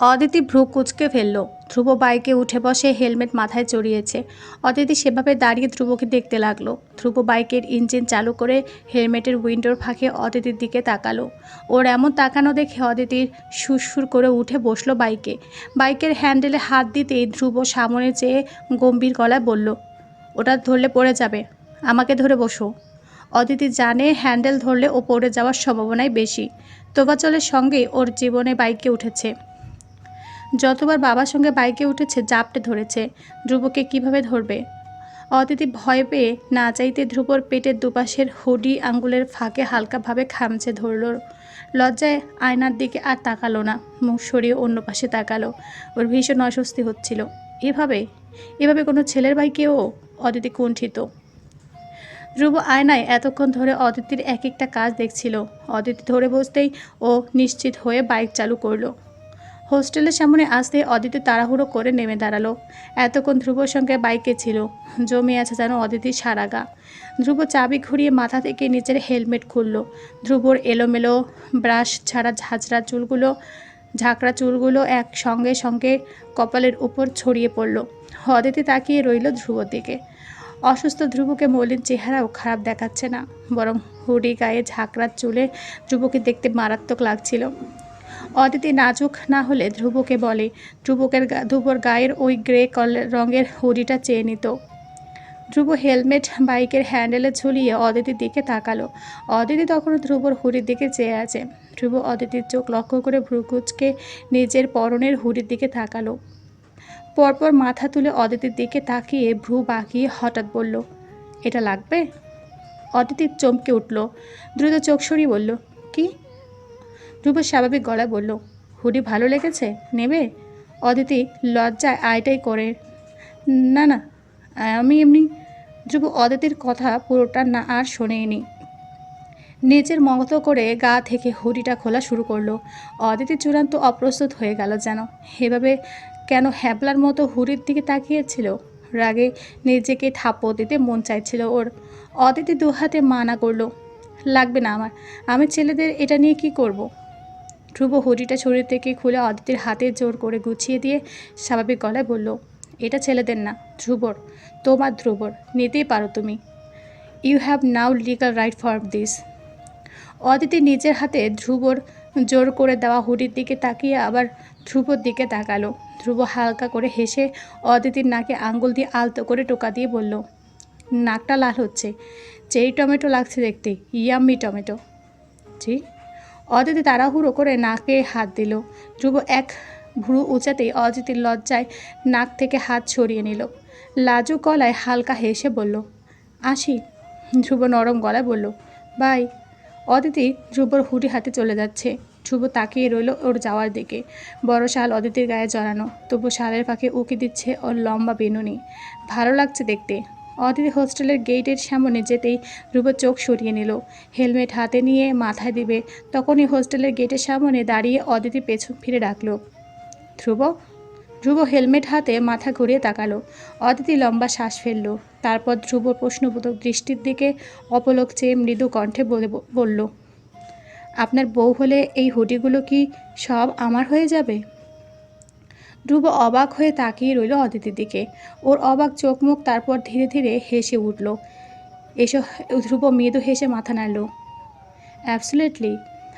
অদিতি ভ্রু কুচকে ফেলল। ধ্রুব বাইকে উঠে বসে হেলমেট মাথায় চড়িয়েছে। অদিতি সেভাবে দাঁড়িয়ে ধ্রুবকে দেখতে লাগল। ধ্রুব বাইকের ইঞ্জিন চালু করে হেলমেটের উইন্ডোর ফাঁকে অদিতির দিকে তাকালো। ওর এমন তাকানো দেখে অদিতির সুরসুর করে উঠে বসল বাইকে। বাইকের হ্যান্ডেলে হাত দিতেই ধ্রুব সামনে চেয়ে গম্ভীর গলায় বলল, ওটা ধরলে পড়ে যাবে। আমাকে ধরে বসো। অদিতি জানে হ্যান্ডেল ধরলে ও পড়ে যাওয়ার সম্ভাবনাই বেশি। তোবাচলের সঙ্গেই ওর জীবনে বাইকে উঠেছে। যতবার বাবার সঙ্গে বাইকে উঠেছে, জাপটে ধরেছে। ধ্রুবকে কীভাবে ধরবে? অতিথি ভয় পেয়ে না চাইতে ধ্রুবর পেটের দুপাশের হুডি আঙ্গুলের ফাঁকে হালকাভাবে খামচে ধরল। লজ্জায় আয়নার দিকে আর তাকালো না। মুখ সরিয়ে অন্য পাশে তাকালো। ওর ভীষণ অস্বস্তি হচ্ছিল। এভাবে? এভাবে কোনো ছেলের বাইকেও অদিতি কুণ্ঠিত। ধ্রুব আয়নায় এতক্ষণ ধরে অদিতির এক একটা কাজ দেখছিল। অদিতি ধরে বসতেই ও নিশ্চিত হয়ে বাইক চালু করল। হোস্টেলের সামনে আসতে অদিতি তাড়াহুড়ো করে নেমে দাঁড়াল। এতক্ষণ ধ্রুবর সঙ্গে বাইকে ছিল। জমে আছে যেন অদিতির সারা গা ধ্রুব চাবি ঘুরিয়ে মাথা থেকে নিচের হেলমেট খুলল। ধ্রুবর এলোমেলো ব্রাশ ছাড়া ঝাঁঝরা চুলগুলো, ঝাঁকড়া চুলগুলো এক সঙ্গে সঙ্গে কপালের উপর ছড়িয়ে পড়ল। অদিতি তাকিয়ে রইল ধ্রুবর দিকে। অসুস্থ ধ্রুবকে মলিন চেহারাও খারাপ দেখাচ্ছে না, বরং হুডি গায়ে ঝাঁকড়ার চুলে ধ্রুবকে দেখতে মারাত্মক লাগছিল। অদিতি নাজুক না হলে ধ্রুবকে বলে। ধ্রুবকের ধ্রুবর গায়ের ওই গ্রে রঙের হুডিটা চেয়ে নিত। ধ্রুব হেলমেট, বাইকের হ্যান্ডেলে ঝুলিয়ে অদিতির দিকে তাকালো। অদিতি তখনও ধ্রুবর হুডির দিকে চেয়ে আছে। ধ্রুব অদিতির চোখ লক্ষ্য করে ভ্রুকুচকে নিজের পরনের হুডির দিকে তাকালো। পরপর মাথা তুলে অদিতির দিকে তাকিয়ে ভ্রু বাঁকিয়ে হঠাৎ বলল, এটা লাগবে? অদিতির চমকে উঠল। দ্রুত চোখ সরিয়ে বলল, কি? ধ্রুব স্বাভাবিক গলায় বলল, হুডি ভালো লেগেছে? নেবে? অদিতি লজ্জায় আয়টাই করে, না না, আমি এমনি ধ্রুব অদিতির কথা পুরোটা না আর শোনেনি। নিজের মতো করে গা থেকে হুডিটা খোলা শুরু করল। অদিতি চূড়ান্ত অপ্রস্তুত হয়ে গেল যেন। এভাবে কেন হ্যাবলার মতো হুড়ির দিকে তাকিয়েছিল? রাগে নিজেকে থাপ্পড় দিতে মন চাইছিল ওর। অদিতি দু হাতে মানা করল, লাগবে না আমার। আমি ছেলেদের এটা নিয়ে কি করব। ধ্রুব হুডিটা শরীর থেকে খুলে অদিতির হাতে জোর করে গুছিয়ে দিয়ে স্বাভাবিক গলায় বলল, এটা ছেলেদের না, ধ্রুবর। তোমার ধ্রুবর। নিতেই পারো তুমি। You have now legal right for this Aditi নিজের হাতে ধ্রুবর জোর করে দেওয়া হুডির দিকে তাকিয়ে আবার ধ্রুবর দিকে তাকালো। ধ্রুব হালকা করে হেসে অদিতির নাকে আঙ্গুল দিয়ে আলতো করে টোকা দিয়ে বলল, নাকটা লাল হচ্ছে। চেরি টমেটো লাগছে দেখতে। Yummy tomato. জি অদিতি তাড়াহুড়ো করে নাকে হাত দিল। ধ্রুব এক ভ্রু উঁচাতেই অদিতির লজ্জায় নাক থেকে হাত সরিয়ে নিল। লাজু গলায় হালকা হেসে বলল, আসি। ধ্রুব নরম গলায় বলল, বাই। অদিতি ধ্রুবর হুডি হাতে চলে যাচ্ছে। ধ্রুব তাকিয়ে রইল ওর যাওয়ার দিকে। বড় শাল অদিতির গায়ে জড়ানো, তবু শালের ফাঁকে উকি দিচ্ছে ওর লম্বা বেনুনি। ভালো লাগছে দেখতে। অদিতি হোস্টেলের গেটের সামনে যেতেই ধ্রুব চোখ সরিয়ে নিল। হেলমেট হাতে নিয়ে মাথায় দিবে, তখনই হোস্টেলের গেটের সামনে দাঁড়িয়ে অদিতি পেছন ফিরে ডাকলো। ধ্রুব? ধ্রুব হেলমেট হাতে মাথা ঘুরিয়ে তাকালো। অদিতি লম্বা শ্বাস ফেলল। তারপর ধ্রুব প্রশ্নবোধক দৃষ্টির দিকে অপলক চেয়ে মৃদু কণ্ঠে বলে বলল, আপনার বউ হলে এই হুডিগুলো কি সব আমার হয়ে যাবে? ধ্রুব অবাক হয়ে তাকিয়ে রইল অদিতির দিকে। ওর অবাক চোখ মুখ তারপর ধীরে ধীরে হেসে উঠল। এসো, ধ্রুব মৃদু হেসে মাথা নাড়ল। অ্যাবসুলেটলি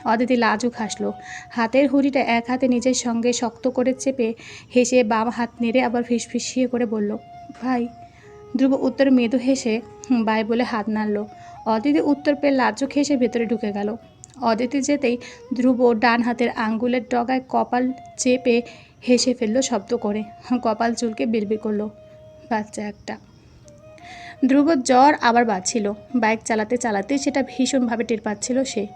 অদিতি লাজুক হাসলো। হাতের হুড়িটা এক হাতে নিজের সঙ্গে শক্ত করে চেপে হেসে বাম হাত নেড়ে আবার ফিসফিসিয়ে করে বলল, ভাই। ধ্রুব উত্তর মৃদু হেসে বাই বলে হাত নাড়ল। অদিতি উত্তর পেয়ে লাজুক হেসে ভেতরে ঢুকে গেল। অদিতি যেতেই ধ্রুব ডান হাতের আঙ্গুলের ডগায় কপাল চেপে হেসে ফেলল শব্দ করে। কপাল চুলকে বিড়বিড় করল। বাচ্চা একটা। ধ্রুবর জ্বর আবার বাড়ছিল। বাইক চালাতে চালাতে সেটা ভীষণভাবে টের পাচ্ছিল সে।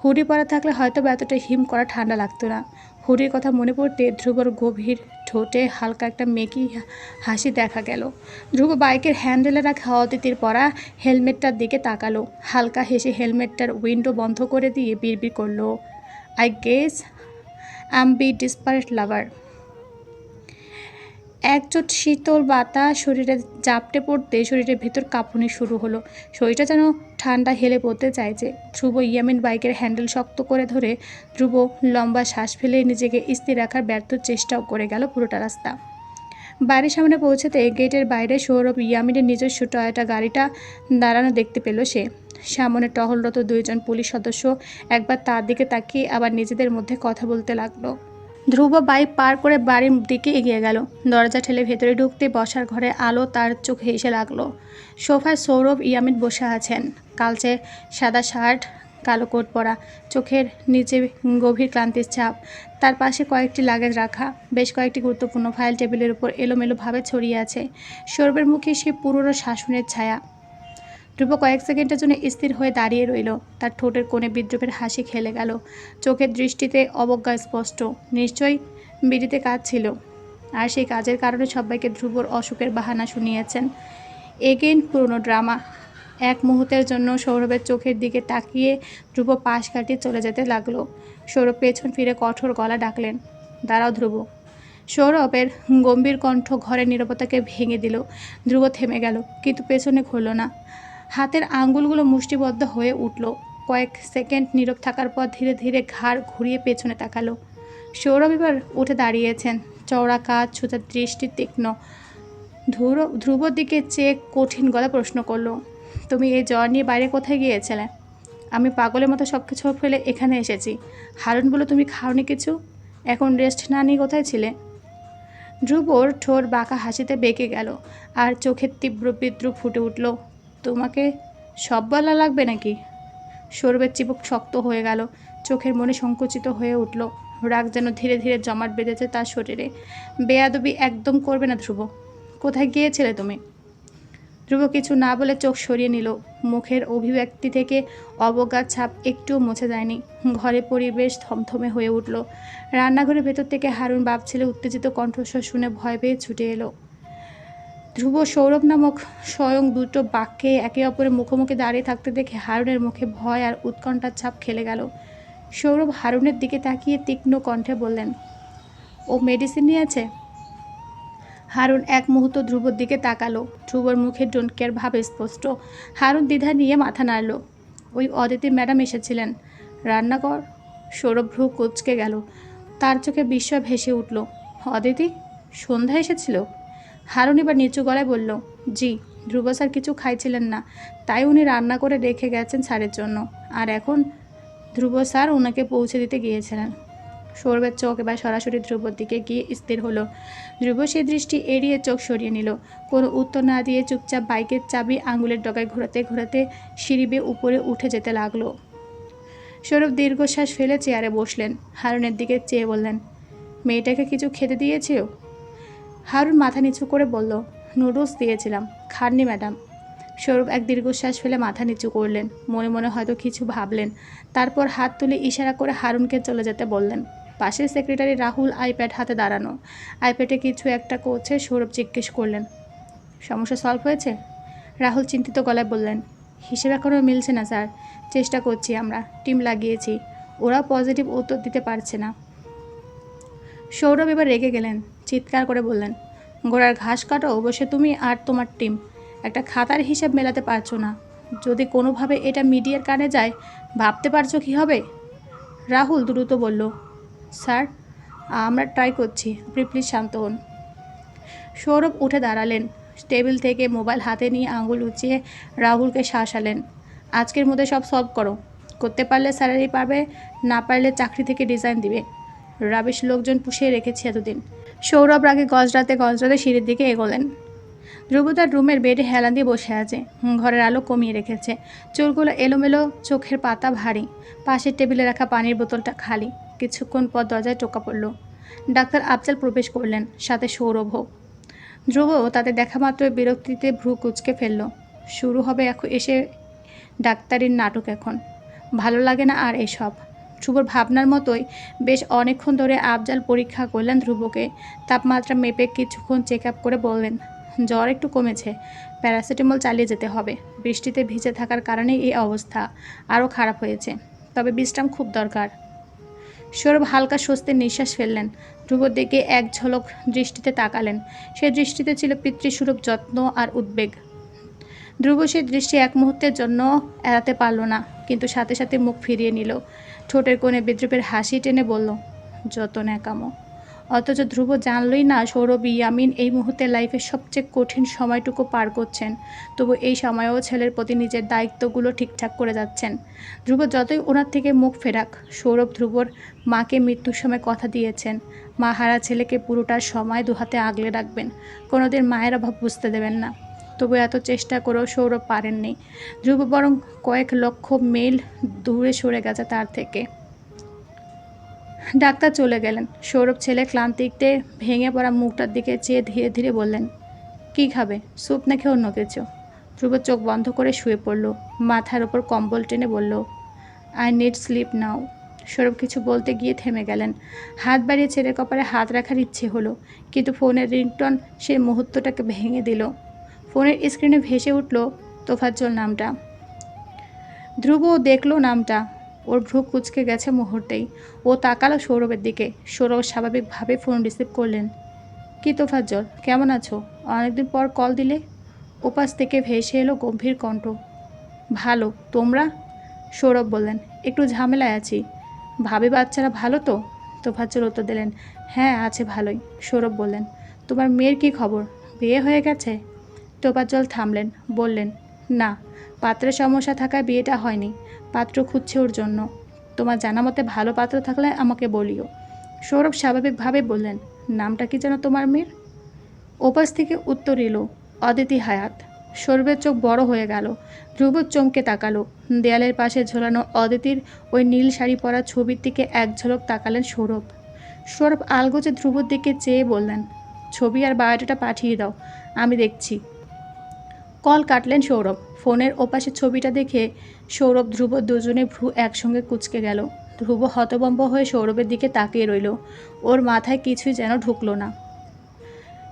হুডি পরা থাকলে হয়তো বা এতটা হিম করা ঠান্ডা লাগতো না। হুডির কথা মনে পড়তে ধ্রুবর গভীর ঠোঁটে হালকা একটা মেকি হাসি দেখা গেল। ধ্রুব বাইকের হ্যান্ডেলে রাখা অতিথির পরা হেলমেটটার দিকে তাকালো। হালকা হেসে হেলমেটটার উইন্ডো বন্ধ করে দিয়ে বিড়বিড় করল। I guess am be desperate lover একজোট শীতল বাতাস শরীরে জাপটে পড়তে শরীরের ভেতর কাঁপুনি শুরু হলো। শরীরটা যেন ঠান্ডা হেলে পড়তে চাইছে। ধ্রুব ইয়ামিন বাইকের হ্যান্ডেল শক্ত করে ধরে ধ্রুব লম্বা শ্বাস ফেলে নিজেকে স্থির রাখার ব্যর্থ চেষ্টাও করে গেল পুরোটা রাস্তা। বাড়ির সামনে পৌঁছাতে গেটের বাইরে সৌরভ ইয়ামিনের নিজস্ব টয়োটা গাড়িটা দাঁড়ানো দেখতে পেল সে। সামনে টহলরত দুইজন পুলিশ সদস্য একবার তার দিকে তাকিয়ে আবার নিজেদের মধ্যে কথা বলতে লাগল। ধ্রুব বাইক পার করে বাড়ির দিকে এগিয়ে গেল। দরজা ঠেলে ভেতরে ঢুকতে বসার ঘরে আলো তার চোখে এসে লাগল। সোফায় সৌরভ ইয়ামিন বসে আছেন। কালচে সাদা শার্ট, কালো কোট পরা, চোখের নিচে গভীর ক্লান্তির ছাপ, তার পাশে কয়েকটি লাগেজ রাখা, বেশ কয়েকটি গুরুত্বপূর্ণ ফাইল টেবিলের উপর এলোমেলোভাবে ছড়িয়ে আছে। সৌরভের মুখে সে পুরনো শাসনের ছায়া। ধ্রুব কয়েক সেকেন্ডের জন্য স্থির হয়ে দাঁড়িয়ে রইল। তার ঠোঁটের কোণে বিদ্রুপের হাসি খেলে গেল। চোখের দৃষ্টিতে অবজ্ঞা স্পষ্ট। নিশ্চয়ই বিড়িতে কাজ ছিল। আর সেই কাজের কারণে সবাইকে ধ্রুবর অসুখের বাহানা শুনিয়েছেন। এগেন পুরনো ড্রামা। এক মুহূর্তের জন্য সৌরভের চোখের দিকে তাকিয়ে ধ্রুব পাশ কাটিয়ে চলে যেতে লাগল। সৌরভ পেছন ফিরে কঠোর গলা ডাকলেন, দাঁড়াও ধ্রুব। সৌরভের গম্ভীর কণ্ঠ ঘরের নীরবতাকে ভেঙে দিল। ধ্রুব থেমে গেল, কিন্তু পেছনে ঘুরল না। হাতের আঙ্গুলগুলো মুষ্টিবদ্ধ হয়ে উঠল। কয়েক সেকেন্ড নীরব থাকার পর ধীরে ধীরে ঘাড় ঘুরিয়ে পেছনে তাকালো। সৌরভ এবার উঠে দাঁড়িয়েছেন। চওড়া কাজ সোজা দৃষ্টি তীক্ষ্ণ। ধ্রুব, ধ্রুবর দিকে চেয়ে কঠিন গলা প্রশ্ন করল, তুমি এই জ্বর নিয়ে বাইরে কোথায় গিয়েছিলে? আমি পাগলের মতো সব কিছু ফেলে এখানে এসেছি। হারুন তুমি খাওনি কিছু? এখন রেস্ট না নিয়ে কোথায় ছিলে? ধ্রুবর ঠোর বাঁকা হাসিতে বেঁকে গেল, আর চোখের তীব্র বিদ্রুপ ফুটে উঠল। তোমাকে সব বলা লাগবে নাকি? সৌরভের চিবুক শক্ত হয়ে গেল, চোখের মনে সংকুচিত হয়ে উঠল। রাগ যেন ধীরে ধীরে জমাট বেঁধেছে তার শরীরে। বেয়াদবি একদম করবে না ধ্রুব। কোথায় গিয়েছিলে তুমি? ধ্রুব কিছু না বলে চোখ সরিয়ে নিল। মুখের অভিব্যক্তি থেকে অবজ্ঞার ছাপ একটুও মুছে যায়নি। ঘরে পরিবেশ থমথমে হয়ে উঠল। রান্নাঘরের ভেতর থেকে হারুন বাপ ছেলে উত্তেজিত কণ্ঠস্বর শুনে ভয় পেয়ে ছুটে এলো। ধ্রুব সৌরভ নামক স্বয়ং দুটো বাক্যে একে অপরের মুখোমুখি দাঁড়িয়ে থাকতে দেখে হারুনের মুখে ভয় আর উৎকণ্ঠার ছাপ খেলে গেল। সৌরভ হারুনের দিকে তাকিয়ে তীক্ষ্ণ কণ্ঠে বললেন, ও মেডিসিন নিয়েছে হারুন এক মুহূর্ত ধ্রুবর দিকে তাকালো। ধ্রুবর মুখে ডোন্ট কেয়ার ভাব স্পষ্ট। হারুন দ্বিধা নিয়ে মাথা নাড়ল। ওই অদিতি ম্যাডাম এসেছিলেন। রান্নাঘর সৌরভ ভ্রু কুচকে গেল। তার চোখে বিস্ময় ভেসে উঠল। অদিতি, সন্ধ্যা এসেছিল? হারুন এবার নিচু গলায় বলল, জি, ধ্রুব স্যার কিছু খাইছিলেন না, তাই উনি রান্না করে রেখে গেছেন স্যারের জন্য। আর এখন ধ্রুব স্যার ওনাকে পৌঁছে দিতে গিয়েছিলেন। সৌরভের চোখ এবার সরাসরি ধ্রুবর দিকে গিয়ে স্থির হলো। ধ্রুব সেই দৃষ্টি এড়িয়ে চোখ সরিয়ে নিল। কোনো উত্তর না দিয়ে চুপচাপ বাইকের চাবি আঙুলের ডগায় ঘোরাতে ঘোরাতে সিঁড়ি বেয়ে উপরে উঠে যেতে লাগল। সৌরভ দীর্ঘশ্বাস ফেলে চেয়ারে বসলেন। হারুনের দিকে চেয়ে বললেন, মেয়েটাকে কিছু খেতে দিয়েছিও হারুন মাথা নিচু করে বলল নুডলস দিয়েছিলাম, খাননি ম্যাডাম সৌরভ এক দীর্ঘশ্বাস ফেলে মাথা নিচু করলেন। মনে মনে হয়তো কিছু ভাবলেন। তারপর হাত তুলে ইশারা করে হারুনকে চলে যেতে বললেন। পাশের সেক্রেটারি রাহুল আইপ্যাড হাতে দাঁড়ানো। আইপ্যাডে কিছু একটা করছে, সৌরভ জিজ্ঞেস করলেন, সমস্যা সলভ হয়েছে? রাহুল চিন্তিত গলায় বললেন, হিসেবে এখনও মিলছে না, স্যার। চেষ্টা করছি আমরা। টিম লাগিয়েছি। ওরা পজিটিভ উত্তর দিতে পারছে না। সৌরভ এবার রেগে গেলেন। চিৎকার করে বললেন গোড়ার ঘাস কাটো, অবশ্যই তুমি আর তোমার টিম। একটা খাতার হিসাব মেলাতে পারছ না। যদি কোনোভাবে এটা মিডিয়ার কানে যায়, ভাবতে পারছ কী হবে? রাহুল দ্রুত বলল, স্যার, আমরা ট্রাই করছি। আপনি প্লিজ শান্ত হন। সৌরভ উঠে দাঁড়ালেন। টেবিল থেকে মোবাইল হাতে নিয়ে আঙুল উঁচিয়ে রাহুলকে শাসালেন, আজকের মধ্যে সব সলভ করো। করতে পারলে স্যালারি পাবে, না পারলে চাকরি থেকে ডিজাইন দিবে। রাবিশ লোকজন পুষিয়ে রেখেছি এতদিন। সৌরভ রাগে গজরাতে গজরাতে সিঁড়ির দিকে এগোলেন। ধ্রুব তার রুমের বেডে হেলান দিয়ে বসে আছে। ঘরের আলো কমিয়ে রেখেছে। চুলগুলো এলোমেলো, চোখের পাতা ভারী। পাশের টেবিলে রাখা পানির বোতলটা খালি। কিছুক্ষণ পর দরজায় টোকা পড়ল। ডাক্তার আফজাল প্রবেশ করলেন, সাথে সৌরভও। ধ্রুব তাদের দেখা মাত্র বিরক্তিতে ভ্রু কুচকে ফেলল। শুরু হবে এখন এসে ডাক্তারির নাটক এখন। ভালো লাগে না আর এসব। ধ্রুবর ভাবনার মতোই বেশ অনেকক্ষণ ধরে আফজাল পরীক্ষা করলেন ধ্রুবকে। তাপমাত্রা মেপে কিছুক্ষণ চেক আপ করে বললেন, জ্বর একটু কমেছে প্যারাসিটামল চালিয়ে যেতে হবে। বৃষ্টিতে ভিজে থাকার কারণেই এই অবস্থা আরও খারাপ হয়েছে, তবে বিশ্রাম খুব দরকার সৌরভ হালকা স্বস্তির নিঃশ্বাস ফেললেন। ধ্রুবর দিকে এক ঝলক দৃষ্টিতে তাকালেন। সে দৃষ্টিতে ছিল পিতৃস্বরূপ যত্ন আর উদ্বেগ। ধ্রুব সেই দৃষ্টি এক মুহূর্তের জন্য এড়াতে পারল না, কিন্তু সাথে সাথে মুখ ফিরিয়ে নিল। ঠোঁটের কোণে বিদ্রুপের হাসি টেনে বলল যত ন্যাকামো অথচ ধ্রুব জানলই না সৌরভ ইয়ামিন এই মুহূর্তে লাইফের সবচেয়ে কঠিন সময়টুকু পার করছেন। তবু এই সময়েও ছেলের প্রতি নিজের দায়িত্বগুলো ঠিকঠাক করে যাচ্ছেন। ধ্রুব যতই ওনার থেকে মুখ ফেরাক, সৌরভ ধ্রুবর মাকে মৃত্যুর সময় কথা দিয়েছেন। মা হারা ছেলেকে পুরোটা সময় দুহাতে আগলে রাখবেন। কোনোদিন মায়ের অভাব বুঝতে দেবেন না। তবু এত চেষ্টা করেও সৌরভ পারেননি। ধ্রুব বরং কয়েক লক্ষ মেল দূরে সরে গেছে তার থেকে। ডাক্তার চলে গেলেন। সৌরভ ছেলে ক্লান্তিতে ভেঙে পড়া মুখটার দিকে চেয়ে ধীরে ধীরে বললেন, কি খাবে? স্যুপ নাকি অন্য কিছু? ধ্রুব চোখ বন্ধ করে শুয়ে পড়ল। মাথার ওপর কম্বল টেনে বলল I need sleep now Sourav কিছু বলতে গিয়ে থেমে গেলেন। হাত বাড়িয়ে ছেলের কপালে হাত রাখার ইচ্ছে হলো, কিন্তু ফোনের রিংটন সেই মুহূর্তটাকে ভেঙে দিল। ফোনের স্ক্রিনে ভেসে উঠল তোফাজ্জল নামটা। ধ্রুব দেখল নামটা। ওর ভ্রু কুচকে গেছে মুহূর্তেই। ও তাকালো সৌরভের দিকে। সৌরভ স্বাভাবিকভাবে ফোন রিসিভ করলেন। কি তোফাজ্জল? কেমন আছো? অনেকদিন পর কল দিলে? ওপাশ থেকে ভেসে এলো গম্ভীর কণ্ঠ। ভালো। তোমরা? সৌরভ বললেন। একটু ঝামেলায় আছি। ভাবে বাচ্চারা ভালো তো? তোফাজ্জল উত্তর দিলেন। হ্যাঁ আছে ভালোই। সৌরভ বললেন। তোমার মেয়ের কি খবর? বিয়ে হয়ে গেছে? তোফাজ্জল থামলেন, বললেন, না পাত্রের সমস্যা থাকায় বিয়েটা হয়নি, পাত্র খুঁজছে ওর জন্য। তোমার জানা মতে ভালো পাত্র থাকলে আমাকে বলিও। সৌরভ স্বাভাবিকভাবে বললেন, নামটা কি যেন তোমার মেয়ের? ওপাশ থেকে উত্তর এলো, অদিতি হায়াত। সৌরভের চোখ বড় হয়ে গেল ধ্রুব চমকে তাকালো। দেয়ালের পাশে ঝোলানো অদিতির ওই নীল শাড়ি পরা ছবির দিকে এক ঝলক তাকালেন সৌরভ। সৌরভ আলগোজে ধ্রুবর দিকে চেয়ে বললেন, ছবি আর বায়োডাটা পাঠিয়ে দাও, আমি দেখছি। কল কাটলেন সৌরভ। ফোনের ওপাশে ছবিটা দেখে সৌরভ, ধ্রুব দুজনে ভ্রু একসঙ্গে কুচকে গেল। ধ্রুব হতবম্ব হয়ে সৌরভের দিকে তাকিয়ে রইল। ওর মাথায় কিছুই যেন ঢুকলো না।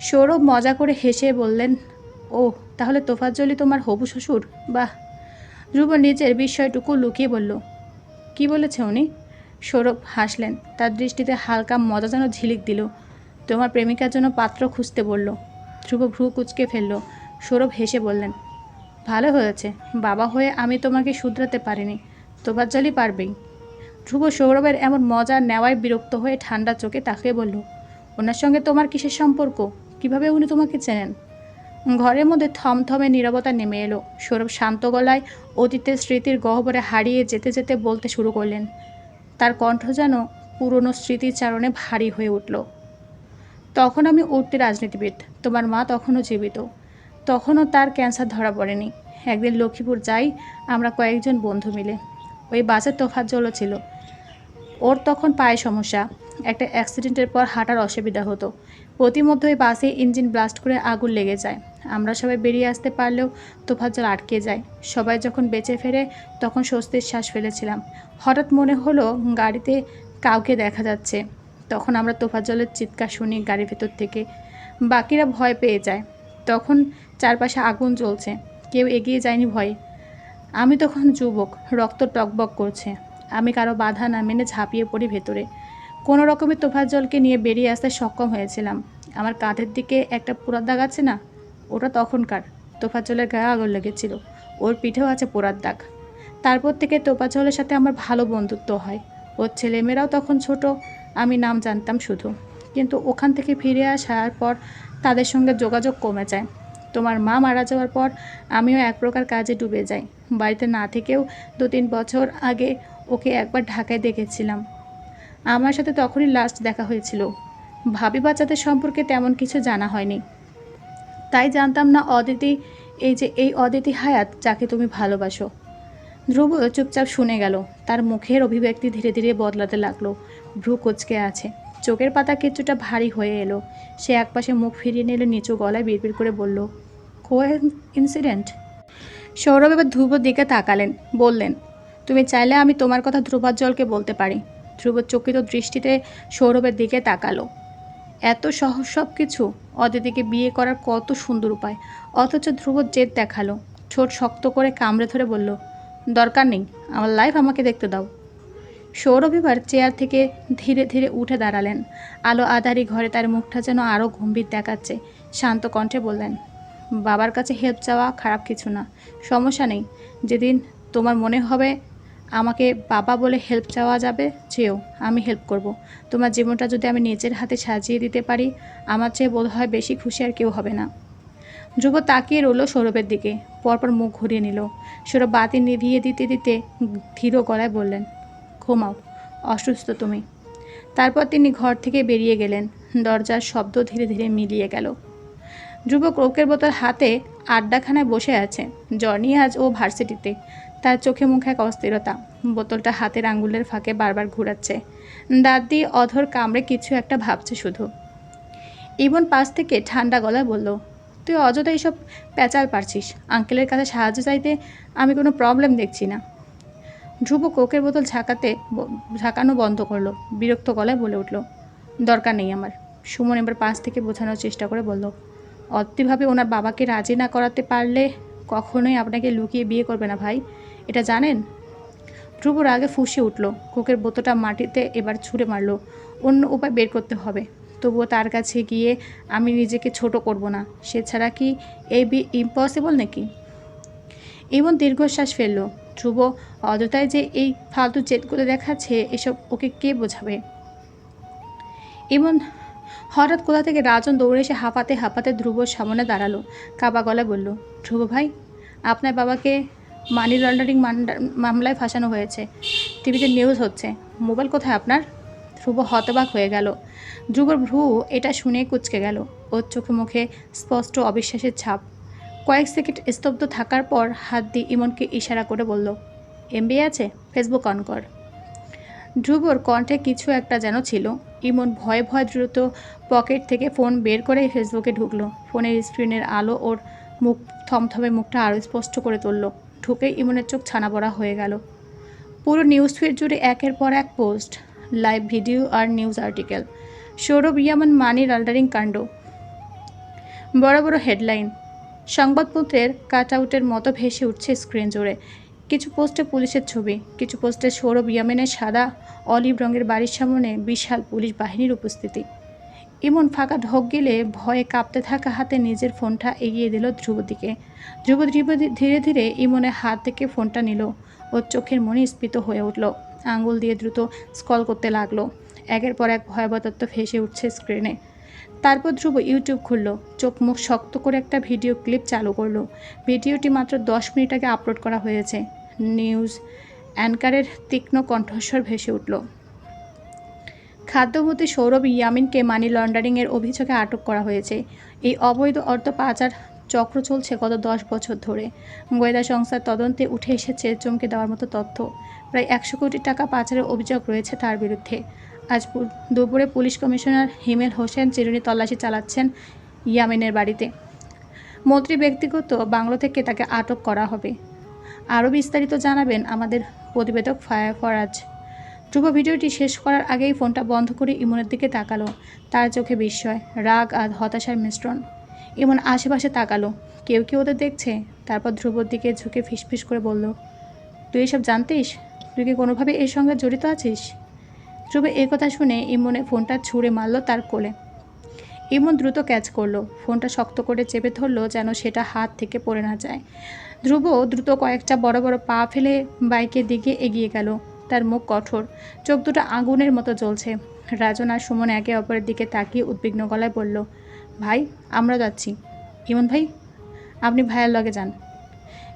সৌরভ মজা করে হেসে বললেন, ও, তাহলে তোফাজ্জলি তোমার হবু শ্বশুর? বাহ! ধ্রুব নিজের বিস্ময়টুকু লুকিয়ে বলল, কি বলেছে উনি? সৌরভ হাসলেন। তার দৃষ্টিতে হালকা মজা যেন ঝিলিক দিল। তোমার প্রেমিকার জন্য পাত্র খুঁজতে বলল। ধ্রুব ভ্রু কুচকে ফেলল। সৌরভ হেসে বললেন, ভালো হয়েছে। বাবা হয়ে আমি তোমাকে শুধরাতে পারিনি। তোবার জলই পারবেই। ধ্রুব সৌরভের এমন মজা নেওয়ায় বিরক্ত হয়ে ঠান্ডা চোখে তাকিয়ে বলল, ওনার সঙ্গে তোমার কিসের সম্পর্ক? কীভাবে উনি তোমাকে চেনেন? ঘরের মধ্যে থমথমে নীরবতা নেমে এলো। সৌরভ শান্ত গলায় অতীতের স্মৃতির গহ্বরে হারিয়ে যেতে যেতে বলতে শুরু করলেন, তার কণ্ঠ যেন পুরনো স্মৃতির চারণে ভারী হয়ে উঠল। তখন আমি উঠতে রাজনীতিবিদ। তোমার মা তখনও জীবিত। তখনও তার ক্যান্সার ধরা পড়েনি। একদিন লক্ষ্মীপুর যাই, আমরা কয়েকজন বন্ধু মিলে। ওই বাসের তোফাজ্জলও ছিল। ওর তখন পায়ে সমস্যা। একটা অ্যাক্সিডেন্টের পর হাঁটার অসুবিধা হতো। প্রতিমধ্যে ওই বাসে ইঞ্জিন ব্লাস্ট করে আগুন লেগে যায়। আমরা সবাই বেরিয়ে আসতে পারলেও তোফাজ্জল আটকে যায়। সবাই যখন বেঁচে ফেরে, তখন স্বস্তির শ্বাস ফেলেছিলাম। হঠাৎ মনে হলো গাড়িতে কাউকে দেখা যাচ্ছে। তখন আমরা তোফাজ্জলের চিৎকার শুনি গাড়ির ভেতর থেকে। বাকিরা ভয় পেয়ে যায়। তখন চারপাশে আগুন জ্বলছে। কেউ এগিয়ে যায়নি ভয়ে। আমি তখন যুবক, রক্ত টকবক করছে। আমি কারও বাধা না মেনে ঝাঁপিয়ে পড়ি ভেতরে। কোনো রকমের তোফার জলকে নিয়ে বেরিয়ে আসতে সক্ষম হয়েছিলাম। আমার কাঁধের দিকে একটা পোড়ার দাগ আছে না? ওটা তখনকার। তোফাজ্জলের গায়ে আগুন লেগেছিল। ওর পিঠেও আছে পোড়ার দাগ। তারপর থেকে তোফাজ্জলের সাথে আমার ভালো বন্ধুত্ব হয়। ওর ছেলেমেয়েরাও তখন ছোট। আমি নাম জানতাম শুধু। কিন্তু ওখান থেকে ফিরে আসার পর তাদের সঙ্গে যোগাযোগ কমে যায়। তোমার মা মারা যাওয়ার পর আমিও এক প্রকার কাজে ডুবে যাই। বাড়িতে না থেকেও দু তিন বছর আগে ওকে একবার ঢাকায় দেখেছিলাম। আমার সাথে তখনই লাস্ট দেখা হয়েছিল। ভাবি বাচ্চাদের সম্পর্কে তেমন কিছু জানা হয়নি। তাই জানতাম না অদিতি, এই যে এই অদিতি হায়াত, যাকে তুমি ভালোবাসো। ধ্রুব চুপচাপ শুনে গেল। তার মুখের অভিব্যক্তি ধীরে ধীরে বদলাতে লাগল। ভ্রু কুচকে আছে। চোখের পাতা কিছুটা ভারী হয়ে এলো। সে একপাশে মুখ ফিরিয়ে নিলে নিচু গলায় বিড়বিড় করে বলল কো ইনসিডেন্ট সৌরভ এবার ধ্রুবর দিকে তাকালেন, বললেন, তুমি চাইলে আমি তোমার কথা ধ্রুবাজ্জলকে বলতে পারি। ধ্রুব চকিত দৃষ্টিতে সৌরভের দিকে তাকালো। এত সহজ সব কিছু? অদিতিকে বিয়ে করার কত সুন্দর উপায়? অথচ ধ্রুব জেদ দেখাল। ঠোঁট শক্ত করে কামড়ে ধরে বলল, দরকার নেই, আমার লাইফ আমাকে দেখতে দাও। সৌরভ এবার চেয়ার থেকে ধীরে ধীরে উঠে দাঁড়ালেন। আলো আধারি ঘরে তার মুখটা যেন আরও গম্ভীর দেখাচ্ছে। শান্ত কণ্ঠে বললেন, বাবার কাছে হেল্প চাওয়া খারাপ কিছু না। সমস্যা নেই। যেদিন তোমার মনে হবে আমাকে বাবা বলে হেল্প চাওয়া যাবে চেয়েও আমি হেল্প করব। তোমার জীবনটা যদি আমি নিজের হাতে সাজিয়ে দিতে পারি, আমার চেয়ে বোধ হয় বেশি খুশি আর কেউ হবে না। ধ্রুব তাকিয়ে রইল সৌরভের দিকে। পরপর মুখ ঘুরিয়ে নিল। সৌরভ বাতি নিভিয়ে দিতে দিতে ধীর গলায় বললেন ঘুমাও, অসুস্থ তুমি। তারপর তিনি ঘর থেকে বেরিয়ে গেলেন। দরজার শব্দ ধীরে ধীরে মিলিয়ে গেল। ধ্রুব কোকের বোতল হাতে আড্ডাখানায় বসে আছে। জর্নি আজ ও ভার্সিটিতে। তার চোখে মুখে এক অস্থিরতা। বোতলটা হাতের আঙ্গুলের ফাঁকে বারবার ঘুরাচ্ছে। দাঁত দিয়ে অধর কামড়ে কিছু একটা ভাবছে শুধু। ইবন পাশ থেকে ঠান্ডা গলায় বলল, তুই অযথা এইসব প্যাচাল পারছিস। আঙ্কেলের কাছে সাহায্য চাইতে আমি কোনো প্রবলেম দেখছি না। ধ্রুব কোকের বোতল ঝাঁকাতে ঝাঁকানো বন্ধ করল। বিরক্ত গলায় বলে উঠল, দরকার নেই আমার। সুমন এবার পাশ থেকে বোঝানোর চেষ্টা করে বলল অদ্ভুতভাবে ওনার বাবাকে রাজি না করাতে পারলে কখনোই আপনাকে লুকিয়ে বিয়ে করবে না ভাই, এটা জানেন? ধ্রুবর আগে ফুঁসে উঠল, কোকের বোতলটা মাটিতে এবার ছুঁড়ে মারলো, অন্য উপায় বের করতে হবে। তবুও তার কাছে গিয়ে আমি নিজেকে ছোট করব না। সে ছাড়া কি এই বি ইম্পসিবল নাকি? এমন দীর্ঘশ্বাস ফেলল ধ্রুব অযথায় যে এই ফালতু জেদগুলো দেখাচ্ছে, এসব ওকে কে বোঝাবে? এমন হঠাৎ কোথা থেকে রাজন দৌড়ে এসে হাঁপাতে হাঁপাতে ধ্রুবর সামনে দাঁড়াল। কাবা গলায় বলল, ধ্রুব ভাই, আপনার বাবাকে মানি লন্ডারিং মামলায় ফাঁসানো হয়েছে। টিভিতে নিউজ হচ্ছে। মোবাইল কোথায় আপনার? ধ্রুব হতবাক হয়ে গেল। ধ্রুবর ভ্রু এটা শুনে কুচকে গেল। ওর চোখে মুখে স্পষ্ট অবিশ্বাসের ছাপ। কয়েক সেকেন্ড স্তব্ধ থাকার পর হাত দিয়ে ইমনকে ইশারা করে বলল, এমবি আছে? ফেসবুক অন কর। ধ্রুবর কণ্ঠে কিছু একটা যেন ছিল। ইমন ভয়ে ভয়ে দ্রুত পকেট থেকে ফোন বের করে ফেসবুকে ঢুকলো। ফোনের স্ক্রিনের আলো ওর মুখ, থমথমে মুখটা আরও স্পষ্ট করে তুলল। ঢুকে ইমনের চোখ ছানা পড়া হয়ে গেল। পুরো নিউজ ফিড জুড়ে একের পর এক পোস্ট লাইভ ভিডিও আর news article Sourav Yaman money laundering কাণ্ড। বড় বড় হেডলাইন সংবাদপত্রের কাট আউটের মতো ভেসে উঠছে স্ক্রিন জুড়ে। কিছু পোস্টে পুলিশের ছবি, কিছু পোস্টে সৌরভ ইয়ামেনের সাদা, অলিভ রঙের বাড়ির সামনে বিশাল পুলিশ বাহিনীর উপস্থিতি। ইমন ফাঁকা ঢোক গেলে ভয়ে কাঁপতে থাকা হাতে নিজের ফোনটা এগিয়ে দিল ধ্রুব দিকে ধ্রুব ধীরে ধীরে ইমনের হাত থেকে ফোনটা নিল ওর চোখের মনে স্ফীত হয়ে উঠল। আঙ্গুল দিয়ে দ্রুত স্কল করতে লাগল। একের পর এক ভয়াবহ তত্ত্ব ভেসে উঠছে স্ক্রিনে। তারপর ধ্রুব ইউটিউব খুললো, চোখ মুখ শক্ত করে একটা ভিডিও ক্লিপ চালু করল। ভিডিওটি মাত্র দশ মিনিট আগে আপলোড করা হয়েছে। নিউজ অ্যাঙ্কারের তীক্ষ্ণ কণ্ঠস্বর ভেসে উঠল। খাদ্যমন্ত্রী সৌরভ ইয়ামিনকে মানি লন্ডারিংয়ের অভিযোগে আটক করা হয়েছে। এই অবৈধ অর্থ পাচার চক্র চলছে গত দশ বছর ধরে। গোয়েন্দা সংস্থার তদন্তে উঠে এসেছে চমকে দেওয়ার মতো তথ্য। প্রায় একশো কোটি টাকা পাচারের অভিযোগ রয়েছে তার বিরুদ্ধে। আজ দুপুরে পুলিশ কমিশনার হিমেল হোসেন চিরুনি তল্লাশি চালাচ্ছেন ইয়ামিনের বাড়িতে। মন্ত্রী ব্যক্তিগত বাংলো থেকে তাকে আটক করা হবে। আরও বিস্তারিত জানাবেন আমাদের প্রতিবেদক ফায়া ফরাজ। ধ্রুব, ভিডিওটি শেষ করার আগেই ফোনটা বন্ধ করে ইমনের দিকে তাকালো। তার চোখে বিস্ময়, রাগ আর হতাশার মিশ্রণ। ইমন আশেপাশে তাকালো। কেউ কি ওদের দেখছে? তারপর ধ্রুবর দিকে ঝুঁকে ফিসফিস করে বলল, তুই এসব জানতিস? তুই কি কোনোভাবে এর সঙ্গে জড়িত আছিস? ধ্রুব এই কথা শুনে ইমনে ফোনটা ছুঁড়ে মারল তার কোলে। ইমন দ্রুত ক্যাচ করল। ফোনটা শক্ত করে চেপে ধরলো যেন সেটা হাত থেকে পড়ে না যায়। ধ্রুব দ্রুত কয়েকটা বড় বড় পা ফেলে বাইকের দিকে এগিয়ে গেল। তার মুখ কঠোর। চোখ দুটো আগুনের মতো জ্বলছে। রাজন আর সুমন একে অপরের দিকে তাকিয়ে উদ্বিগ্ন গলায় বলল, ভাই, আমরা যাচ্ছি। ইমন ভাই, আপনি ভাইয়ের লগে যান।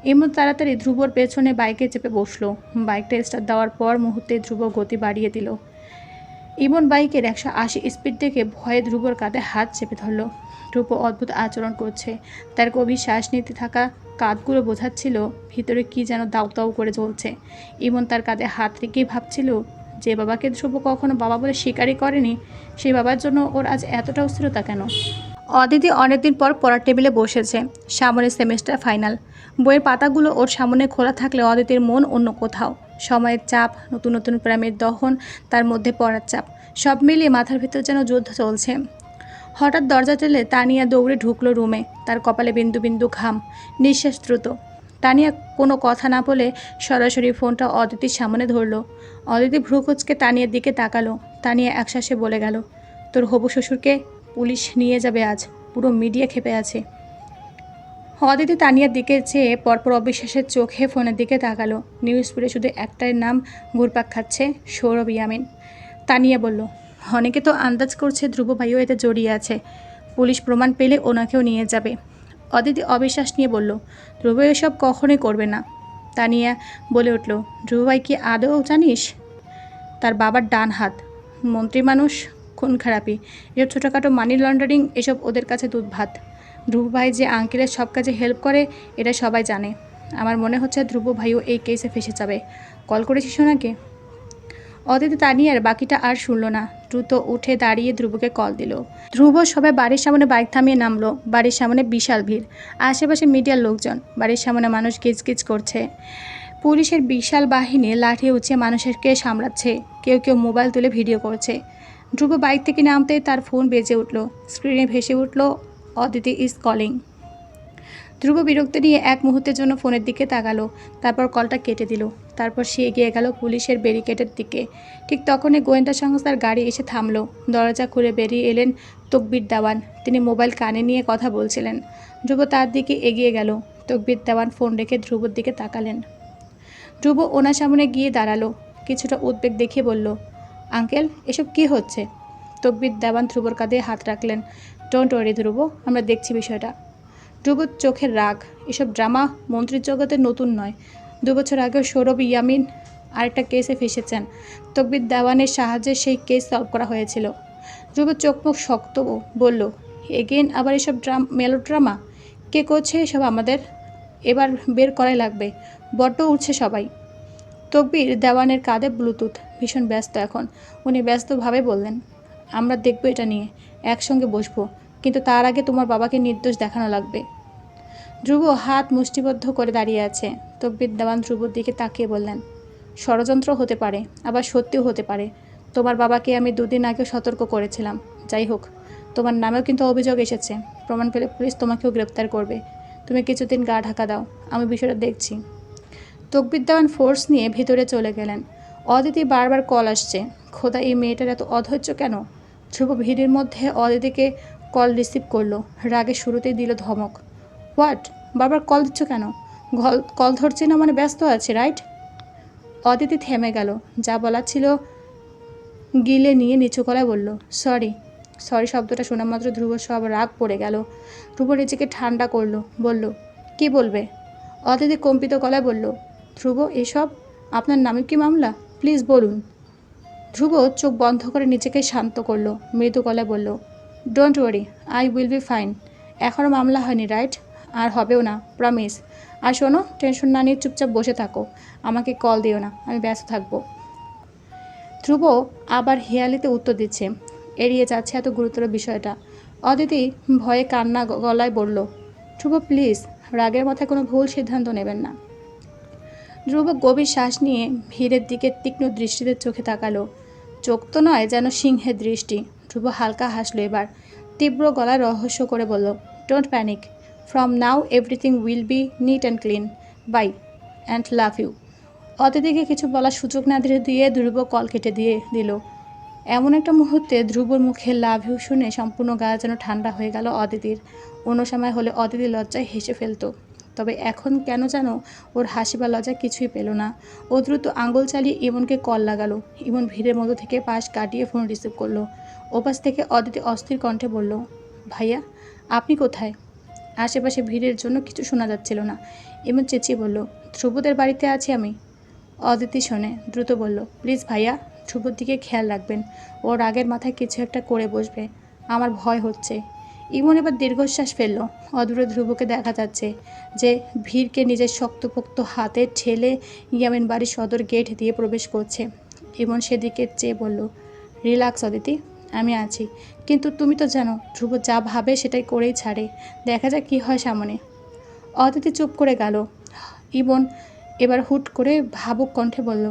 ইমন তাড়াতাড়ি ধ্রুবর পেছনে বাইকে চেপে বসল। বাইকটা স্টার্ট দেওয়ার পর মুহূর্তে ধ্রুব গতি বাড়িয়ে দিল। ইমন বাইকের একশো আশি স্পিড দেখে ভয়ে ধ্রুবর কাঁধে হাত চেপে ধরলো। ধ্রুব অদ্ভুত আচরণ করছে। তার গভীর শ্বাস নিতে থাকা কাঁধগুলো বোঝাচ্ছিল, ভিতরে কি যেন দাউ দাউ করে চলছে ইমন তার কাঁধে হাত রেখেই ভাবছিল, যে বাবাকে ধ্রুব কখনো বাবা বলে স্বীকারই করেনি, সেই বাবার জন্য ওর আজ এতটা অস্থিরতা কেন? অদিতি অনেকদিন পর পড়ার টেবিলে বসেছে সামনে সেমেস্টার ফাইনাল। বইয়ের পাতাগুলো ওর সামনে খোলা থাকলে অদিতির মন অন্য কোথাও। সময়ের চাপ, নতুন নতুন প্রেমের দহন, তার মধ্যে পড়ার চাপ, সব মিলিয়ে মাথার ভিতর যেন যুদ্ধ চলছে। হঠাৎ দরজা টেলে তানিয়া দৌড়ে ঢুকলো রুমে, তার কপালে বিন্দু বিন্দু ঘাম, নিঃশ্বাস দ্রুত। তানিয়া কোনো কথা না বলে সরাসরি ফোনটা অদিতির সামনে ধরলো। অদিতি ভ্রুকুচকে তানিয়ার দিকে তাকালো। তানিয়া একশ্বাসে বলে গেল, তোর হবু শ্বশুরকে পুলিশ নিয়ে যাবে আজ, পুরো মিডিয়া খেপে আছে। অদিতি তানিয়ার দিকে চেয়ে পরপর অবিশ্বাসের চোখে ফোনের দিকে তাকালো। নিউজ পড়ে শুধু একটাই নাম ঘুরপাক খাচ্ছে সৌরভ ইয়ামিন। তানিয়া বলল, অনেকে তো আন্দাজ করছে ধ্রুব ভাইও এতে জড়িয়ে আছে। পুলিশ প্রমাণ পেলে ওনাকেও নিয়ে যাবে। অদিতি অবিশ্বাস নিয়ে বলল, ধ্রুব এসব কখনোই করবে না। তানিয়া বলে উঠল, ধ্রুব ভাই কি আদৌ জানিস? তার বাবার ডান হাত। মন্ত্রী মানুষ, খুন খারাপি। এসব ছোটোখাটো মানি লন্ডারিং এসব ওদের কাছে দুধ ভাত। ধ্রুব ভাই যে আঙ্কেলের সব কাজে হেল্প করে, এটা সবাই জানে। আমার মনে হচ্ছে ধ্রুব ভাইও এই কেসে ফেসে যাবে। কল করেছিস ওনাকে অদিতি তানিয়ার বাকিটা আর শুনলো না। দ্রুত উঠে দাঁড়িয়ে ধ্রুবকে কল দিল। ধ্রুব সবাই বাড়ির সামনে বাইক থামিয়ে নামলো। বাড়ির সামনে বিশাল ভিড়। আশেপাশে মিডিয়ার লোকজন। বাড়ির সামনে মানুষ গিজগিজ করছে। পুলিশের বিশাল বাহিনী লাঠি উঁচিয়ে মানুষেরকে সামলাচ্ছে। কেউ কেউ মোবাইল তুলে ভিডিও করছে। ধ্রুব বাইক থেকে নামতে তার ফোন বেজে উঠল। স্ক্রিনে ভেসে উঠল অদিতি ইজ কলিং। ধ্রুব বিরক্তি নিয়ে এক মুহূর্তের জন্য ফোনের দিকে তাকালো, তারপর কলটা কেটে দিল, তারপর সে এগিয়ে গেল পুলিশের ব্যারিকেডের দিকে। ঠিক তখনই গোয়েন্দা সংস্থার গাড়ি এসে থামলো, দরজা খুলে বেরিয়ে এলেন তকবির দেওয়ান। তিনি মোবাইল কানে নিয়ে কথা বলছিলেন। ধ্রুব তার দিকে এগিয়ে গেল, তকবির দেওয়ান ফোন রেখে ধ্রুবর দিকে তাকালেন। ধ্রুব ওনার সামনে গিয়ে দাঁড়াল, কিছুটা উদ্বেগ দেখিয়ে বলল, আঙ্কেল, এসব কি হচ্ছে? তকবির দেওয়ান ধ্রুবর কাঁধে হাত রাখলেন। ডোন্ট ওয়ারি ধ্রুব, আমরা দেখছি বিষয়টা। ধ্রুবর চোখের রাগ। এসব ড্রামা মন্ত্রীর জগতে নতুন নয়। দু বছর আগেও সৌরভ ইয়ামিন আরেকটা কেসে ফেসেছেন। তকবির দেওয়ানের সাহায্যে সেই কেস সলভ করা হয়েছিল। ধ্রুবর চোখ মুখ শক্ত বলল এগেন আবার এসব ড্রাম মেলো ড্রামা কে করছে এসব আমাদের? এবার বের করাই লাগবে। বড্ড উঠছে সবাই। তকবির দেওয়ানের কাঁধে ব্লুটুথ ভীষণ ব্যস্ত এখন। উনি ব্যস্তভাবে বললেন, আমরা দেখব এটা নিয়ে। একসঙ্গে বসবো, কিন্তু তার আগে তোমার বাবাকে নির্দোষ দেখানো লাগবে। ধ্রুব হাত মুষ্টিবদ্ধ করে দাঁড়িয়ে আছে। তকবির দেওয়ান ধ্রুবর দিকে তাকিয়ে বললেন, ষড়যন্ত্র হতে পারে, আবার সত্যিও হতে পারে। তোমার বাবাকে আমি দুদিন আগে সতর্ক করেছিলাম। যাই হোক, তোমার নামেও কিন্তু অভিযোগ এসেছে। প্রমাণ পেলে পুলিশ তোমাকেও গ্রেপ্তার করবে। তুমি কিছুদিন গা ঢাকা দাও, আমি বিষয়টা দেখছি। তকবির দেওয়ান ফোর্স নিয়ে ভেতরে চলে গেলেন। অদিতি বারবার কল আসছে, খোদা, এই মেয়েটার এত অধৈর্য কেন? ধ্রুব ভিড়ের মধ্যে অদিতিকে কল রিসিভ করল। রাগে শুরুতেই দিল ধমক। হোয়াট? বারবার কল দিচ্ছ কেন? কল ধরছি না মানে ব্যস্ত আছে রাইট অদিতি থেমে গেল। যা বলার ছিল গিলে নিয়ে নিচু গলায় বলল, সরি সরি শব্দটা শোনা মাত্র ধ্রুব সব রাগ পড়ে গেল। ধ্রুব নিজেকে ঠান্ডা করল, বলল, কি বলবে? অদিতি কম্পিত গলায় বলল, ধ্রুব, এসব? আপনার নামে কি মামলা? প্লিজ বলুন। ধ্রুব চোখ বন্ধ করে নিজেকে শান্ত করল। মৃদু গলায় বলল don't worry I will be fine এখনও মামলা হয়নি রাইট আর হবেও না প্রমিস আর শোনো টেনশন না নিয়ে চুপচাপ বসে থাকো। আমাকে কল দিও না, আমি ব্যস্ত থাকব। ধ্রুব আবার হেয়ালিতে উত্তর দিচ্ছে, এড়িয়ে যাচ্ছে এত গুরুতর বিষয়টা। অদিতি ভয়ে কান্না গলায় বলল, ধ্রুব প্লিজ রাগের মাথায় কোনো ভুল সিদ্ধান্ত নেবেন না। ধ্রুব গভীর শ্বাস নিয়ে ভিড়ের দিকে তীক্ষ্ণ দৃষ্টিতে চোখে তাকালো। চোখ তো নয় যেন সিংহের দৃষ্টি। ধ্রুব হালকা হাসলো এবার। তীব্র গলায় রহস্য করে বলল don't panic from now everything will be neat and clean bye and love you অতিথিকে কিছু বলার সুযোগ না দিয়ে দিয়ে ধ্রুব কল কেটে দিয়ে দিল। এমন একটা মুহূর্তে ধ্রুবর মুখে লাভ ইউ শুনে সম্পূর্ণ গা যেন ঠান্ডা হয়ে গেল অদিতির। অন্য সময় হলে অদিতি লজ্জায় হেসে ফেলতো। তবে এখন কেন যেন ওর হাসি বা লজ্জা কিছুই পেল না। ও দ্রুত আঙুল চালিয়ে ইমনকে কল লাগালো। ইমন ভিড়ের মধ্যে থেকে পাশ কাটিয়ে ফোন রিসিভ করল। ওপাশ থেকে অদিতি অস্থির কণ্ঠে বলল, ভাইয়া, আপনি কোথায়? আশেপাশে ভিড়ের জন্য কিছু শোনা যাচ্ছিল না। ইমন চেঁচিয়ে বলল, ধ্রুবদের বাড়িতে আছি আমি। অদিতি শোনে, দ্রুত বলল, প্লিজ ভাইয়া, ধ্রুবর দিকে খেয়াল রাখবেন। ওর আগের মাথায় কিছু একটা করে বসবে। আমার ভয় হচ্ছে। ইমন এবার দীর্ঘশ্বাস ফেলল। অদূরে ধ্রুবকে দেখা যাচ্ছে যে ভিড়কে নিজের শক্তপোক্ত হাতে ঠেলে ইয়ামিন বাড়ির সদর গেট দিয়ে প্রবেশ করছে। ইমন সেদিকে চেয়ে বলল, রিল্যাক্স অদিতি, আমি আছি। কিন্তু তুমি তো জানো, ধ্রুব যা ভাবে সেটাই করেই ছাড়ে। দেখা যাক কী হয় সামনে। অদিতি চুপ করে গেল। ইমন এবার হুট করে ভাবুক কণ্ঠে বলল,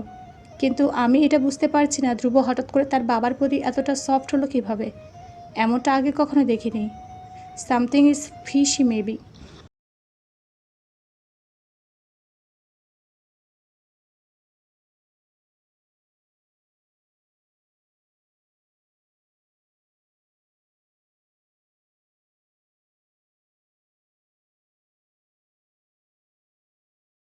কিন্তু আমি এটা বুঝতে পারছি না, ধ্রুব হঠাৎ করে তার বাবার প্রতি এতটা সফট হলো কীভাবে? এমনটা আগে কখনো দেখিনি। Something is fishy, maybe.